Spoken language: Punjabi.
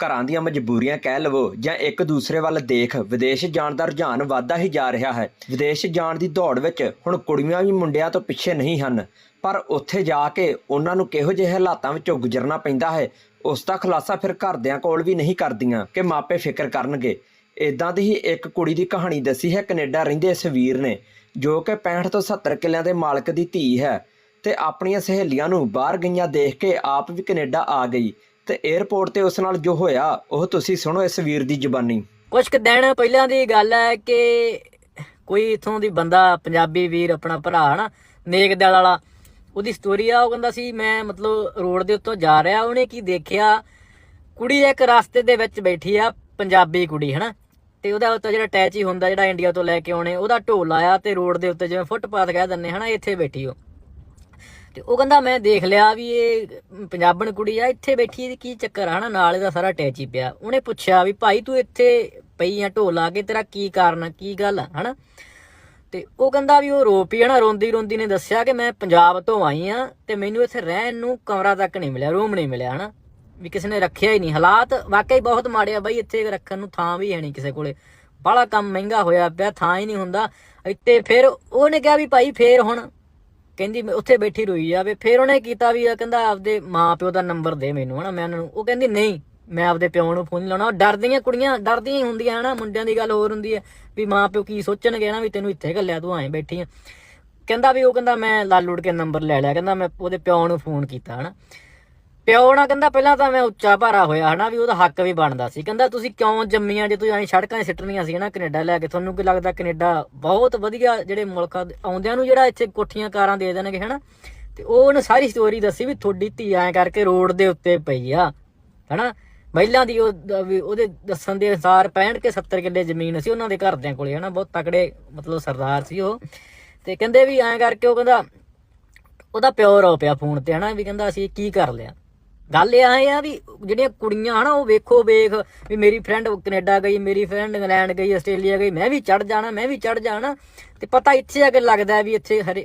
ਘਰਾਂ ਦੀਆਂ ਮਜਬੂਰੀਆਂ ਕਹਿ ਲਵੋ ਜਾਂ ਇੱਕ ਦੂਸਰੇ ਵੱਲ ਦੇਖ, ਵਿਦੇਸ਼ ਜਾਣ ਦਾ ਰੁਝਾਨ ਵਧਦਾ ਹੀ ਜਾ ਰਿਹਾ ਹੈ। ਵਿਦੇਸ਼ ਜਾਣ ਦੀ ਦੌੜ ਵਿੱਚ ਹੁਣ ਕੁੜੀਆਂ ਵੀ ਮੁੰਡਿਆਂ ਤੋਂ ਪਿੱਛੇ ਨਹੀਂ ਹਨ, ਪਰ ਉੱਥੇ ਜਾ ਕੇ ਉਹਨਾਂ ਨੂੰ ਕਿਹੋ ਜਿਹੇ ਹਾਲਾਤਾਂ ਵਿੱਚੋਂ ਗੁਜ਼ਰਨਾ ਪੈਂਦਾ ਹੈ, ਉਸ ਦਾ ਖੁਲਾਸਾ ਫਿਰ ਘਰਦਿਆਂ ਕੋਲ ਵੀ ਨਹੀਂ ਕਰਦੀਆਂ ਕਿ ਮਾਪੇ ਫਿਕਰ ਕਰਨਗੇ। ਇਦਾਂ ਦੀ ਹੀ ਇੱਕ ਕੁੜੀ ਦੀ ਕਹਾਣੀ ਦੱਸੀ ਹੈ, ਕੈਨੇਡਾ ਰਹਿੰਦੇ ਇਸ ਵੀਰ ਨੇ, ਜੋ ਕਿ 65 ਤੋਂ 70 ਕਿੱਲਿਆਂ ਦੇ ਮਾਲਕ ਦੀ ਧੀ ਹੈ, ਤੇ ਆਪਣੀਆਂ ਸਹੇਲੀਆਂ ਨੂੰ ਬਾਹਰ ਗਈਆਂ ਦੇਖ ਕੇ ਆਪ ਵੀ ਕੈਨੇਡਾ ਆ ਗਈ। ਤੇ 에ਅਰਪੋਰਟ ਤੇ ਉਸ ਨਾਲ ਜੋ ਹੋਇਆ, ਉਹ ਤੁਸੀਂ ਸੁਣੋ ਇਸ ਵੀਰ ਦੀ ਜ਼ੁਬਾਨੀ। ਕੁਝ ਕੁ ਦਿਨ ਪਹਿਲਾਂ ਦੀ ਗੱਲ ਹੈ ਕਿ ਕੋਈ ਇਥੋਂ ਦੀ ਬੰਦਾ, ਪੰਜਾਬੀ ਵੀਰ ਆਪਣਾ ਭਰਾ ਹਨਾ ਨੇਕ ਦਿਲ ਵਾਲਾ, ਉਹਦੀ ਸਟੋਰੀ ਆ, ਉਹ ਕਹਿੰਦਾ ਸੀ, ਮੈਂ ਮਤਲਬ ਰੋਡ ਦੇ ਉੱਤੋਂ ਜਾ ਰਿਹਾ, ਉਹਨੇ ਕੀ ਦੇਖਿਆ? ਕੁੜੀ ਇੱਕ ਰਸਤੇ ਦੇ ਵਿੱਚ ਬੈਠੀ ਆ, ਪੰਜਾਬੀ ਕੁੜੀ ਹਨਾ, ਤੇ ਉਹਦਾ ਉੱਤੇ ਜਿਹੜਾ ਅਟੈਚ ਹੀ ਹੁੰਦਾ, ਜਿਹੜਾ ਇੰਡੀਆ ਤੋਂ ਲੈ ਕੇ ਆਉਣੇ, ਉਹਦਾ ਢੋਲ ਆਇਆ ਤੇ ਰੋਡ ਦੇ ਉੱਤੇ ਜਿਵੇਂ ਫੁੱਟਪਾਥ ਕਹਿ ਦਿੰਨੇ ਹਨਾ, ਇੱਥੇ ਬੈਠੀ ਉਹ। ਤੇ ਉਹ ਕਹਿੰਦਾ ਮੈਂ ਦੇਖ ਲਿਆ ਵੀ ਇਹ ਪੰਜਾਬਣ ਕੁੜੀ ਆ, ਇੱਥੇ ਬੈਠੀ ਇਹਦੀ ਕੀ ਚੱਕਰ ਆ? ਹਨਾ, ਨਾਲ ਇਹਦਾ ਸਾਰਾ ਅਟੈਚ ਹੀ ਪਿਆ। ਉਹਨੇ ਪੁੱਛਿਆ ਵੀ ਭਾਈ ਤੂੰ ਇੱਥੇ ਪਈ ਆ ਢੋਲ ਆ ਕੇ, ਤੇਰਾ ਕੀ ਕਾਰਨ ਆ, ਕੀ ਗੱਲ ਆ? ਹਨਾ? ਤੇ ਉਹ ਕਹਿੰਦਾ ਵੀ ਉਹ ਰੋ ਪਈ ਹਨਾ ਰੋਂਦੀ ਰੋਂਦੀ ਨੇ ਦੱਸਿਆ ਕਿ ਮੈਂ ਪੰਜਾਬ ਤੋਂ ਆਈ ਆ ਤੇ ਮੈਨੂੰ ਇੱਥੇ ਰਹਿਣ ਨੂੰ ਕਮਰਾ ਤੱਕ ਨਹੀਂ ਮਿਲਿਆ, ਰੂਮ ਨਹੀਂ ਮਿਲਿਆ, ਹਨਾ? ਵੀ ਕਿਸੇ ਨੇ ਰੱਖਿਆ ਹੀ ਨਹੀਂ। ਹਾਲਾਤ ਵਾਕਈ ਬਹੁਤ ਮਾੜੇ ਆ ਬਾਈ, ਇੱਥੇ ਰੱਖਣ ਨੂੰ ਥਾਂ ਵੀ ਹੈ ਨਹੀਂ ਕਿਸੇ ਕੋਲੇ। ਬੜਾ ਕੰਮ ਮਹਿੰਗਾ ਹੋਇਆ ਪਿਆ, ਥਾਂ ਹੀ ਨਹੀਂ ਹੁੰਦਾ। ਇੱਥੇ ਫਿਰ ਉਹਨੇ ਕਿਹਾ ਵੀ ਭਾਈ ਫੇਰ ਹੁਣ ਕਹਿੰਦੀ ਮੈਂ ਉੱਥੇ ਬੈਠੀ ਰੋਈ ਜਾਵੇ, ਫਿਰ ਉਹਨੇ ਕੀਤਾ ਵੀ ਇਹ ਕਹਿੰਦਾ ਆਪਦੇ ਮਾਂ ਪਿਓ ਦਾ ਨੰਬਰ ਦੇ ਮੈਨੂੰ, ਹਨਾ, ਮੈਂ ਉਹਨਾਂ ਨੂੰ, ਉਹ ਕਹਿੰਦੀ ਨਹੀਂ, ਮੈਂ ਆਪਦੇ ਪਿਓ ਨੂੰ ਫੋਨ ਨਹੀਂ ਲਾਉਣਾ, ਉਹ ਡਰਦੀਆਂ ਕੁੜੀਆਂ, ਡਰਦੀਆਂ ਹੀ ਹੁੰਦੀਆਂ, ਹਨਾ, ਮੁੰਡਿਆਂ ਦੀ ਗੱਲ ਹੋਰ ਹੁੰਦੀ ਹੈ, ਵੀ ਮਾਂ ਪਿਓ ਕੀ ਸੋਚਣਗੇ ਨਾ ਵੀ ਤੈਨੂੰ ਇੱਥੇ ਘੱਲਿਆ ਤੂੰ ਐਂ ਬੈਠੀ ਆ। ਕਹਿੰਦਾ ਵੀ ਉਹ ਕਹਿੰਦਾ ਮੈਂ ਲਾਲ ਉੜ ਕੇ ਨੰਬਰ ਲੈ ਲਿਆ, ਕਹਿੰਦਾ ਮੈਂ ਉਹਦੇ ਪਿਓ ਨੂੰ ਫੋਨ ਕੀਤਾ, ਹਨਾ। ਪਿਓ ਨਾ ਕਹਿੰਦਾ ਪਹਿਲਾਂ ਤਾਂ ਮੈਂ ਉੱਚਾ ਭਾਰਾ ਹੋਇਆ ਹਨਾ ਵੀ ਉਹਦਾ ਹੱਕ ਵੀ ਬਣਦਾ ਸੀ। ਕਹਿੰਦਾ ਤੁਸੀਂ ਕਿਉਂ ਜੰਮੀਆਂ ਜੇ ਤੁਸੀਂ ਐਂ ਸੜਕਾਂ 'ਚ ਸਿੱਟਣੀਆਂ ਸੀ ਨਾ ਕੈਨੇਡਾ ਲੈ ਕੇ। ਤੁਹਾਨੂੰ ਕੀ ਲੱਗਦਾ ਕੈਨੇਡਾ ਬਹੁਤ ਵਧੀਆ ਜਿਹੜੇ ਮੁਲਕ ਆਉਂਦਿਆਂ ਨੂੰ ਜਿਹੜਾ ਇੱਥੇ ਕੋਠੀਆਂ ਕਾਰਾਂ ਦੇ ਦੇਣਗੇ ਹਨਾ। ਤੇ ਉਹ ਉਹਨੇ ਸਾਰੀ ਸਟੋਰੀ ਦੱਸੀ ਵੀ ਤੁਹਾਡੀ ਧੀ ਐਂ ਕਰਕੇ ਰੋਡ ਦੇ ਉੱਤੇ ਪਈ ਆ, ਹਨਾ। ਮਹਿਲਾ ਦੀ ਉਹਦੇ ਦੱਸਣ ਦੇ ਅਨੁਸਾਰ 65 ਕੇ 70 ਕਿੱਲੇ ਜ਼ਮੀਨ ਸੀ ਉਹਨਾਂ ਦੇ ਘਰਦਿਆਂ ਕੋਲੇ ਹਨਾ, ਬਹੁਤ ਤਕੜੇ ਮਤਲਬ ਸਰਦਾਰ ਸੀ ਉਹ। ਤੇ ਕਹਿੰਦੇ ਵੀ ਐਂ ਕਰਕੇ ਉਹ ਕਹਿੰਦਾ ਉਹਦਾ ਪਿਓ ਰੋ ਪਿਆ ਫੋਨ ਤੇ ਹਨਾ ਵੀ ਕਹਿੰਦਾ ਅਸੀਂ ਕੀ ਕਰ ਲਿਆ। ਗੱਲ ਇਹ ਆਏ ਆ ਵੀ ਜਿਹੜੀਆਂ ਕੁੜੀਆਂ ਹਨਾ ਉਹ ਵੇਖੋ, ਵੇਖ ਵੀ ਮੇਰੀ ਫਰੈਂਡ ਕੈਨੇਡਾ ਗਈ, ਮੇਰੀ ਫਰੈਂਡ ਇੰਗਲੈਂਡ ਗਈ, ਆਸਟ੍ਰੇਲੀਆ ਗਈ, ਮੈਂ ਵੀ ਚੜ ਜਾਣਾ, ਮੈਂ ਵੀ ਚੜ ਜਾਣਾ। ਤੇ ਪਤਾ ਇੱਥੇ ਆ ਕੇ ਲੱਗਦਾ ਵੀ ਇੱਥੇ ਹਰੇ